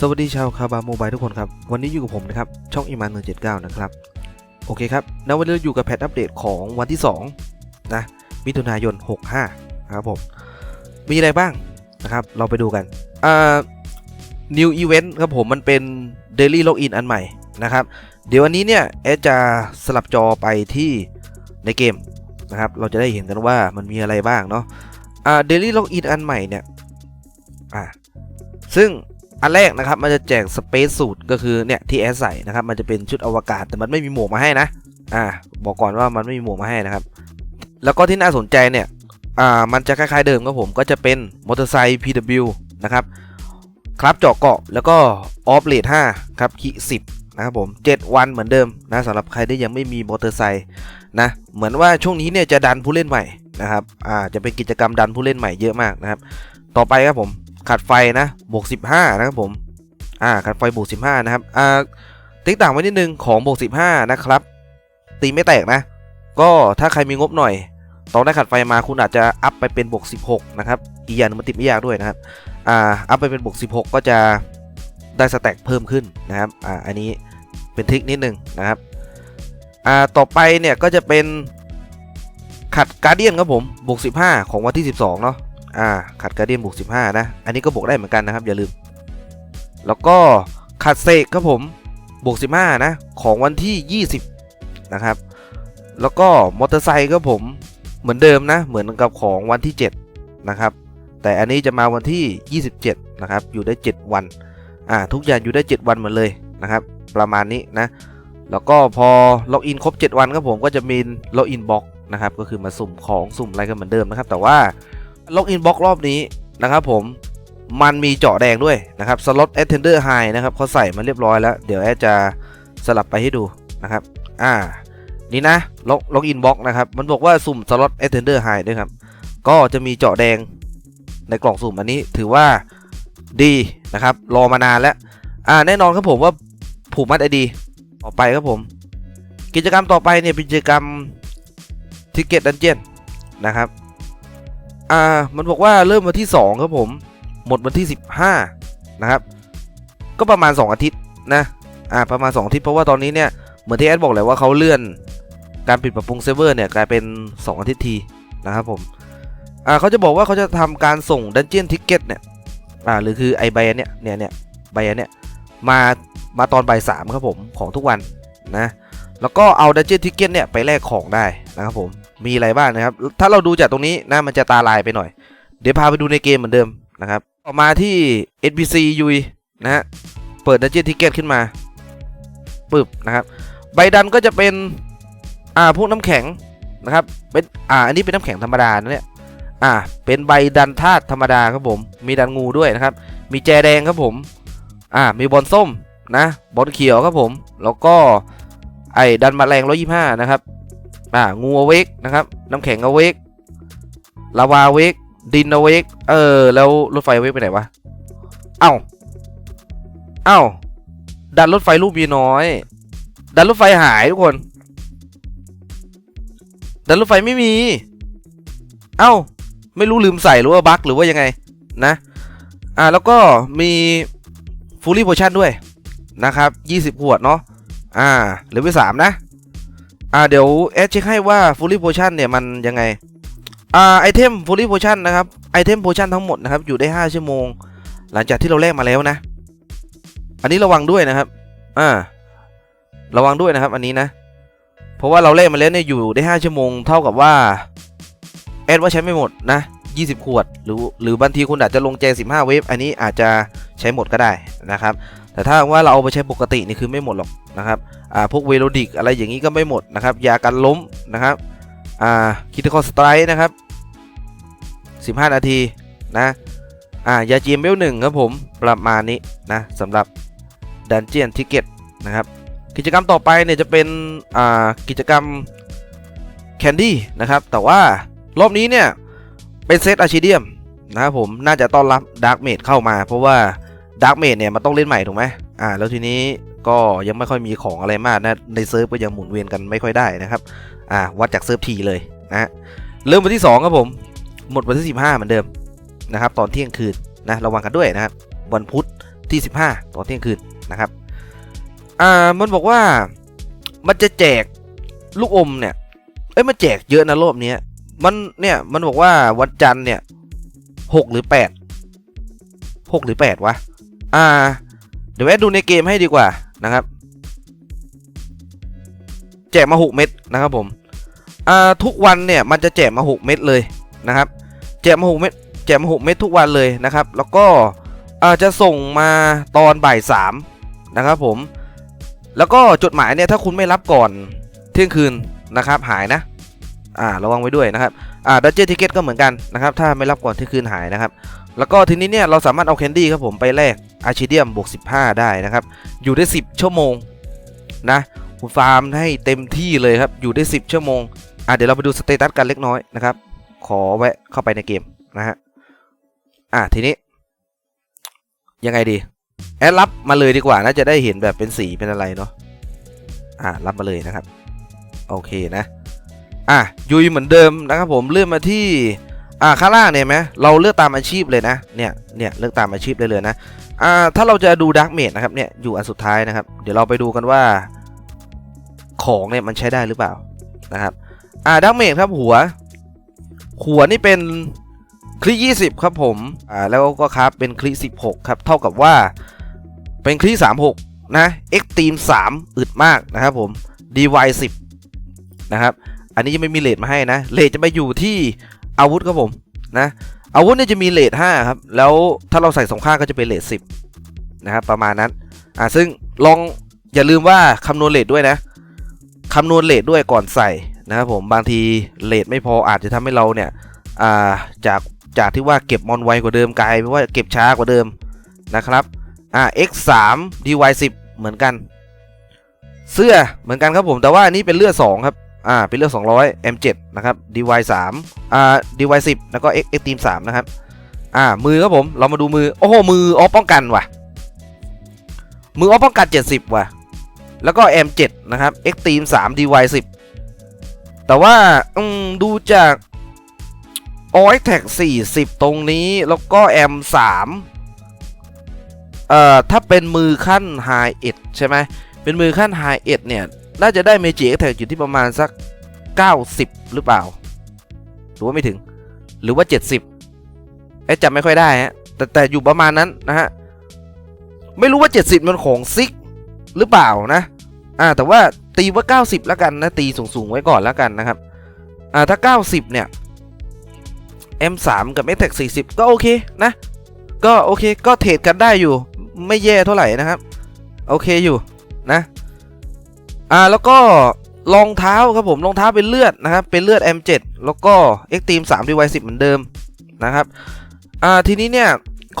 สวัสดีชาวคาบาโมบายทุกคนครับ วันนี้อยู่กับผมนะครับ ช่องอีมาน179นะครับ โอเคครับณวันนี้เราอยู่กับแพทอัปเดตของวันที่2นะมิถุนายน 65ครับผมมีอะไรบ้างนะครับ เราไปดูกันอ่า new event ครับผมมันเป็น daily login อันใหม่นะครับ เดี๋ยววันนี้เนี่ยแอดจะสลับจอไปที่ในเกมนะครับ เราจะได้เห็นกันว่ามันมีอะไรบ้างเนาะอ่า daily login อันใหม่เนี่ยอ่าซึ่ง อันแรกนะครับมันจะแจกสเปซสูตรก็คือเนี่ยที่แอดใส่นะครับมันจะเป็นชุดอวกาศแต่มันไม่มีหมวกมาให้นะอ่าบอกก่อนว่ามันไม่มีหมวกมาให้นะครับ แล้วก็ที่น่าสนใจเนี่ยอ่ามันจะคล้ายๆเดิมครับผมก็จะเป็นมอเตอร์ไซค์ PW นะครับครับเจาะเกาะแล้วก็ออฟเลด5ครับขีสิบนะครับผม 7 วันเหมือนเดิมนะสำหรับใครที่ยังไม่มีมอเตอร์ไซค์นะเหมือนว่าช่วงนี้เนี่ยจะดันผู้เล่นใหม่นะครับอ่าจะเป็นกิจกรรมดันผู้เล่นใหม่เยอะมากนะครับ ต่อไปครับผม ขัดไฟนะบวก15 นะครับผมอ่าขัดไฟบวก15 นะครับอ่าติ๊กต่างไว้นิดนึงของบวก15 นะครับ ตีไม่แตกนะ ก็ถ้าใครมีงบหน่อยตอนได้ขัดไฟมาคุณอาจจะอัพไปเป็นบวก16 นะครับอีกอย่างมันติดไม่ยากด้วยนะครับอ่าอัพไปเป็นบวก16 ก็จะได้สแต็กเพิ่มขึ้นนะครับอ่าอันนี้เป็นทริคนิดนึงนะครับอ่าต่อไปเนี่ยก็จะเป็นขัดการเดียนครับผมบวก15 ของวันที่ 12 เนาะ อ่าขัดการเดียนบวก15 นะ อันนี้ก็บวกได้เหมือนกันนะครับ อย่าลืม แล้วก็ขัดเซกครับผมบวก15 นะ ของวันที่ 20 นะครับ แล้วก็มอเตอร์ไซค์ครับผมเหมือนเดิมนะ เหมือนกับของวันที่ 7 นะครับ แต่อันนี้จะมาวันที่ 27 นะครับ อยู่ได้ 7 วัน อ่า ทุกอย่างอยู่ได้ 7 วันเหมือนเลยนะครับ ประมาณนี้นะ แล้วก็พอล็อกอินครบ 7 วันครับผมก็จะมีล็อกอินบล็อกนะครับ ก็คือมาสุ่มของสุ่มอะไรกันเหมือนเดิมนะครับ แต่ว่า ล็อกอินบล็อกรอบนี้นะครับผมมันมีเจาะแดงด้วยนะครับสล็อต attender high นะครับเขาใส่มาเรียบร้อยแล้ว เดี๋ยวแอดจะสลับไปให้ดูนะครับ อ่า นี่นะล็อกล็อกอินบล็อกนะครับ มันบอกว่าสุ่มสล็อต attender high ด้วยครับ ก็จะมีเจาะแดงในกล่องสุ่มอันนี้ถือว่าดีนะครับ รอมานานแล้ว อ่า แน่นอนครับผมว่าผูกมัดไอดีต่อไปครับผม กิจกรรมต่อไปเนี่ยเป็นกิจกรรมทิกเก็ตดันเจียนนะครับ อ่ามันบอกว่าเริ่มวันที่ 2 ครับผม หมดวันที่ 15 นะครับ ก็ประมาณ 2 อาทิตย์นะอ่าประมาณ 2 อาทิตย์เพราะว่าตอนนี้เนี่ยเหมือนที่แอดบอกเลยว่าเขาเลื่อนการปิดปรับปรุงเซิร์ฟเวอร์เนี่ยกลายเป็น 2 อาทิตย์ทีนะครับผมอ่าเขาจะบอกว่าเขาจะทำการส่งดันเจียนทิกเก็ตเนี่ยอ่าหรือคือไอใบเนี้ยเนี่ยเนี่ยใบเนี้ยมามาตอนบ่ายสามครับผมของทุกวันนะแล้วก็เอาดันเจียนทิกเก็ตเนี่ยไปแลกของได้นะครับผม มีอะไรบ้างนะครับ ถ้าเราดูจากตรงนี้นะมันจะตาลายไปหน่อย เดี๋ยวพาไปดูในเกมเหมือนเดิมนะครับต่อมาที่ NPC ยุยนะฮะเปิดดันเจียนทิกเก็ตขึ้นมาปึ๊บนะครับ ใบดันก็จะเป็นอ่าพวกน้ำแข็งนะครับเป็นอ่าอันนี้เป็นน้ำแข็งธรรมดานะเนี่ยอ่าเป็นใบดันธาตุธรรมดาครับผม มีดันงูด้วยนะครับ มีแจแดงครับผมอ่ามีบอลส้มนะบอลเขียวครับผม แล้วก็ไอ้ดันมาแรง125 นะครับ อ่างูอเวกนะครับ น้ำแข็งอเวกลาวาเวกดินอเวกเออ แล้วรถไฟอเวกไปไหนวะเอ้าเอ้าดันรถไฟลูกมีน้อย ดันรถไฟหายทุกคน ดันรถไฟไม่มี เอ้า ไม่รู้ลืมใส่หรือว่าบั๊กหรือว่ายังไงนะ อ่าแล้วก็มีฟูลี่โพชั่นด้วยนะครับ 20 ขวดเนาะ อ่าเลเวลสามนะ อ่าเดี๋ยวแอดเช็คให้ว่าฟูลี่โพชั่นเนี่ยมันยังไง อ่าไอเทมฟูลี่โพชั่นนะครับไอเทมโพชั่นทั้งหมดนะครับอยู่ได้ 5 ชั่วโมง หลังจากที่เราแลกมาแล้วนะ อันนี้ระวังด้วยนะครับอ่าระวังด้วยนะครับ อันนี้นะ เพราะว่าเราแลกมาแล้วเนี่ยอยู่ได้ 5 ชั่วโมง เท่ากับว่าแอดว่าใช้ไม่หมดนะ20 ขวด หรือหรือบางทีคุณอาจจะลงแจ15 เวฟอันนี้อาจจะใช้หมดก็ได้นะครับ แต่ถ้าว่าเราเอาไปใช้ปกตินี่คือไม่หมดหรอกนะครับอ่าพวกเวโรดิกอะไรอย่างนี้ก็ไม่หมดนะครับยากันล้มนะครับอ่าคิติคอสไตร์นะครับ 15 นาทีนะอ่ายาจีมเบลหนึ่งครับผมประมาณนี้นะสำหรับดันเจียนทิเก็ตนะครับกิจกรรมต่อไปเนี่ยจะเป็นอ่ากิจกรรมแคนดี้นะครับแต่ว่ารอบนี้เนี่ยเป็นเซตอาชิเดียมนะครับผมน่าจะต้อนรับดาร์กเมดเข้ามา เพราะว่า ดาร์กเมดเนี่ยมันต้องเล่นใหม่ถูกไหมอ่า แล้วทีนี้ก็ยังไม่ค่อยมีของอะไรมากนะ ในเซิร์ฟก็ยังหมุนเวียนกันไม่ค่อยได้นะครับ อ่า วัดจากเซิร์ฟทีเลยนะเริ่มวันที่ 2 ครับผม หมดวันที่ 15 เหมือนเดิมนะครับ ตอนเที่ยงคืนนะ ระวังกันด้วยนะครับ วันพุธที่ 15 ตอนเที่ยงคืนนะครับ อ่า มันบอกว่ามันจะแจกลูกอมเนี่ย เอ้ย มันแจกเยอะนะรอบนี้ มันเนี่ย มันบอกว่าวันจันทร์เนี่ยหกหรือแปดหกหรือแปดวะ อ่า เดี๋ยวแวะดูในเกมให้ดีกว่านะครับ แจกมา 6 เม็ดนะครับผม อ่า ทุกวันเนี่ยมันจะแจกมา 6 เม็ดเลยนะครับ แจกมา 6 เม็ด แจกมา 6 เม็ดทุกวันเลยนะครับ แล้วก็อาจะส่งมาตอนบ่าย3นะครับผม แล้วก็จดหมายเนี่ยถ้าคุณไม่รับก่อนเที่ยงคืนนะครับหายนะ อ่าระวังไว้ด้วยนะครับ อ่าดัจเจทิเกตก็เหมือนกันนะครับ ถ้าไม่รับก่อนเที่ยงคืนหายนะครับ แล้วก็ทีนี้เนี่ยเราสามารถเอาแคนดี้ครับผมไปแลกอาชิเดียมบวก15 ได้นะครับ อยู่ได้ 10 ชั่วโมงนะคุณฟาร์มให้เต็มที่เลยครับ อยู่ได้ 10 ชั่วโมงอะเดี๋ยวเราไปดูสเตตัสกันเล็กน้อยนะครับ ขอแวะเข้าไปในเกมนะฮะอะทีนี้ ยังไงดี แอดรับมาเลยดีกว่าน่าจะได้เห็นแบบเป็นสีเป็นอะไรเนาะอะรับมาเลยนะครับ โอเคนะ อะยุยเหมือนเดิมนะครับผมเลื่อนมาที่ อ่าข้างล่างเนี่ยไหมเราเลือกตามอาชีพเลยนะเนี่ยเนี่ยเลือกตามอาชีพได้เลยนะอ่าถ้าเราจะดูดักเมดนะครับเนี่ยอยู่อันสุดท้ายนะครับ เดี๋ยวเราไปดูกันว่า ของเนี่ยมันใช้ได้หรือเปล่านะครับอ่าดักเมดครับหัว หัวนี่เป็นคลิ20ครับผมอ่าแล้วก็ครับเป็นคลิ16ครับเท่ากับว่าเป็นคลิ36นะ X Team 3อึดมากนะครับผม DY 10นะครับอันนี้ยังไม่มีเลทมาให้นะเลทจะไปอยู่ที่ อาวุธครับผมนะอาวุธเนี่ยจะมีเลท5ครับ แล้วถ้าเราใส่สองข้างก็จะเป็นเลท10นะครับประมาณนั้นอ่าซึ่งลองอย่าลืมว่าคำนวณเลทด้วยนะคำนวณเลทด้วยก่อนใส่นะครับผมบางทีเลทไม่พออาจจะทำให้เราเนี่ยอ่าจากจากที่ว่าเก็บมอนไวกว่าเดิมกลายเป็นว่าเก็บช้ากว่าเดิมนะครับอ่า x 3 dy 10เหมือนกัน เสื้อเหมือนกันครับผมแต่ว่าอันนี้เป็นเลือด2ครับ อ่าเป็นเลือด200 m 7 นะครับ dy 3อ่า dy 10แล้วก็ x x team 3นะครับ อ่า มือครับผม เรามาดูมือ โอ้โห มือออฟป้องกันว่ะ มือออฟป้องกัน 70 ว่ะ แล้วก็ M7 นะครับ X Team 3 DY 10แต่ว่าอืมดูจาก o x t a g 40 ตรงนี้ แล้วก็ M3 เอ่อ ถ้าเป็นมือขั้น High 1ใช่ไหม เป็นมือขั้น High 1เนี่ย น่าจะได้ Magic Attack อยู่ที่ประมาณสัก 90 หรือเปล่า หรือว่าไม่ถึง หรือว่า 70ไอ้จำไม่ค่อยได้ฮะ แต่แต่อยู่ประมาณนั้นนะฮะ ไม่รู้ว่า 70 มันของซิกหรือเปล่านะ อ่า แต่ว่าตีว่า 90 แล้วกันนะ ตีสูงๆไว้ก่อนแล้วกันนะครับ อ่า ถ้า 90 เนี่ย M3 กับ m t e c 40 ก็โอเคนะ ก็โอเค ก็เทรดกันได้อยู่ ไม่แย่เท่าไหร่นะครับ โอเคอยู่นะ อ่าแล้วก็รองเท้าครับผมรองเท้าเป็นเลือดนะครับเป็นเลือด M7 แล้วก็ X Team 3 DY 10 เหมือนเดิมนะครับอ่าทีนี้เนี่ย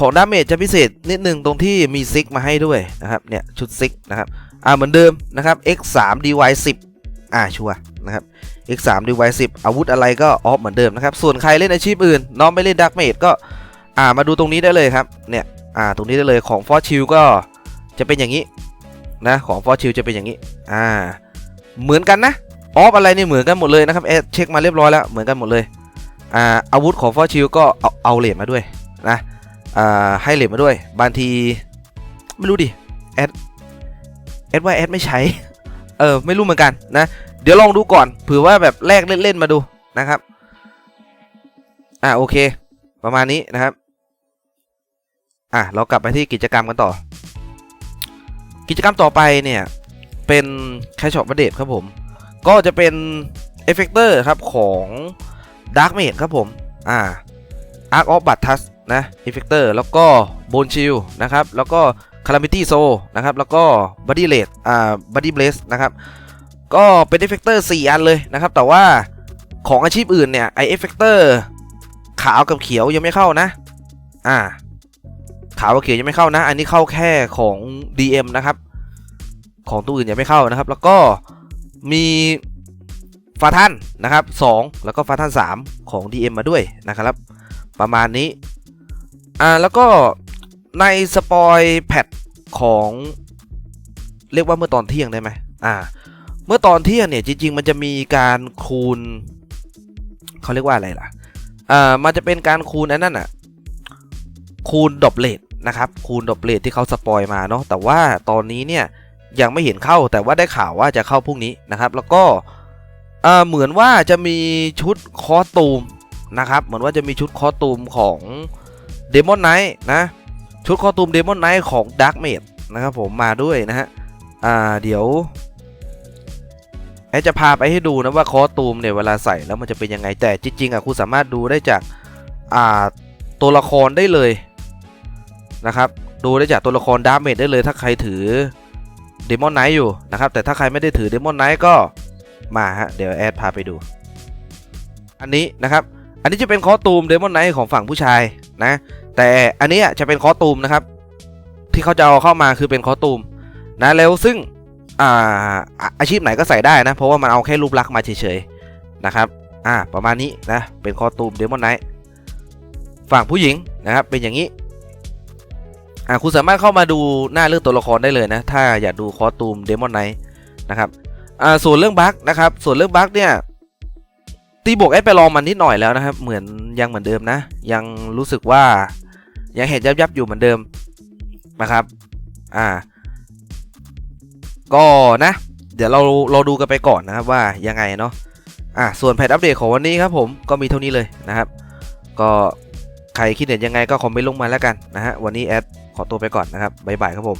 ของดาเมจจะพิเศษนิดหนึ่งตรงที่มีซิกมาให้ด้วยนะครับเนี่ยชุดซิกนะครับอ่าเหมือนเดิมนะครับ x 3 dy 10 อ่าชัวนะครับ x 3 dy 10 อาวุธอะไรก็ออฟเหมือนเดิมนะครับส่วนใครเล่นอาชีพอื่น น้องไม่เล่นดักเมจก็อ่ามาดูตรงนี้ได้เลยครับเนี่ยอ่าตรงนี้ได้เลยของฟอร์ชิลก็จะเป็นอย่างนี้ นะของฟอร์ชิลจะเป็นอย่างนี้อ่าเหมือนกันนะออฟอะไรนี่เหมือนกันหมดเลยนะครับเอเช็คมาเรียบร้อยแล้วเหมือนกันหมดเลยอ่าอาวุธของฟอร์ชิลก็เอาเอาเหรียญมาด้วยนะอ่าให้เหรียญมาด้วย บางทีไม่รู้ดิแอดแอดว่าแอดไม่ใช้เออไม่รู้เหมือนกันนะ เดี๋ยวลองดูก่อนเผื่อว่าแบบแลกเล่นๆมาดูนะครับอ่าโอเค ประมาณนี้นะครับ อะเรากลับไปที่กิจกรรมกันต่อ กิจกรรมต่อไปเนี่ยเป็นแคชช็อปประเดตครับผม ก็จะเป็นเอฟเฟกเตอร์ครับของ Dark Mage ครับผม อ่า Arc of Batus นะเอฟเฟกเตอร์แล้วก็ Bone Shield นะครับ แล้วก็ Calamity Soul นะครับ แล้วก็ Body r a t e อ่า Body Blaze นะครับ ก็เป็นเอฟเฟกเตอร์4อันเลยนะครับ แต่ว่าของอาชีพอื่นเนี่ยไอเอฟเฟกเตอร์ขาวกับเขียวยังไม่เข้านะ อ่า ขาวกับเขียวยังไม่เข้านะ อันนี้เข้าแค่ของ DM นะครับ ของตัวอื่นยังไม่เข้านะครับ แล้วก็มีฟาทันนะครับ 2 แล้วก็ฟาทัน3 ของ DM มาด้วยนะครับ ประมาณนี้ อ่า แล้วก็ในสปอยแพทของ เรียกว่าเมื่อตอนเที่ยงได้ไหมอ่า เมื่อตอนเที่ยงเนี่ยจริง ๆ มันจะมีการคูณเขาเรียกว่าอะไรล่ะ อ่า มันจะเป็นการคูณอันนั้นอะ คูณดอบเลท นะครับคูณดอกเรทที่เขาสปอยมาเนาะแต่ว่าตอนนี้เนี่ยยังไม่เห็นเข้าแต่ว่าได้ข่าวว่าจะเข้าพรุ่งนี้นะครับ แล้วก็เออเหมือนว่าจะมีชุดคอตูมนะครับเหมือนว่าจะมีชุดคอตูมของเดมอนไนท์นะชุดคอตูมเดมอนไนท์ของดาร์กเมดนะครับผมมาด้วยนะฮะอ่าเดี๋ยวแอจะพาไปให้ดูนะว่าคอตูมเนี่ยเวลาใส่แล้วมันจะเป็นยังไงแต่จริงๆอะคุณสามารถดูได้จากอ่าตัวละครได้เลย นะครับดูได้จากตัวละครดาเมจได้เลยถ้าใครถือเดมอนไนท์อยู่นะครับแต่ถ้าใครไม่ได้ถือเดมอนไนท์ก็มาฮะเดี๋ยวแอดพาไปดู อันนี้นะครับ อันนี้จะเป็นคอตูมเดมอนไนท์ของฝั่งผู้ชายนะ แต่อันนี้จะเป็นคอตูมนะครับ ที่เขาจะเอาเข้ามาคือเป็นคอตูมนะแล้วซึ่งอ่าอาชีพไหนก็ใส่ได้นะ เพราะว่ามันเอาแค่รูปลักษณ์มาเฉยๆนะครับอ่าประมาณนี้นะเป็นคอตูมเดมอนไนท์ฝั่งผู้หญิงนะครับเป็นอย่างนี้ อ่าคุณสามารถเข้ามาดูหน้าเรื่องตัวละครได้เลยนะ ถ้าอยากดูคอสตูมเดมอนไนท์นะครับอ่าส่วนเรื่องบั๊กนะครับส่วนเรื่องบั๊กเนี่ยตีบวกไอ้ไปลองมันนิดหน่อยแล้วนะครับ เหมือนยังเหมือนเดิมนะ ยังรู้สึกว่ายังเห็นยับยับอยู่เหมือนเดิมนะครับอ่าก็นะ เดี๋ยวเราเราดูกันไปก่อนนะครับว่ายังไงเนาะอ่าส่วนแพทอัปเดตของวันนี้ครับผมก็มีเท่านี้เลยนะครับ ก็ใครคิดเห็นยังไงก็คอมเมนต์ลงมาแล้วกันนะฮะวันนี้แอด ขอตัวไปก่อนนะครับบ๊ายบายครับผม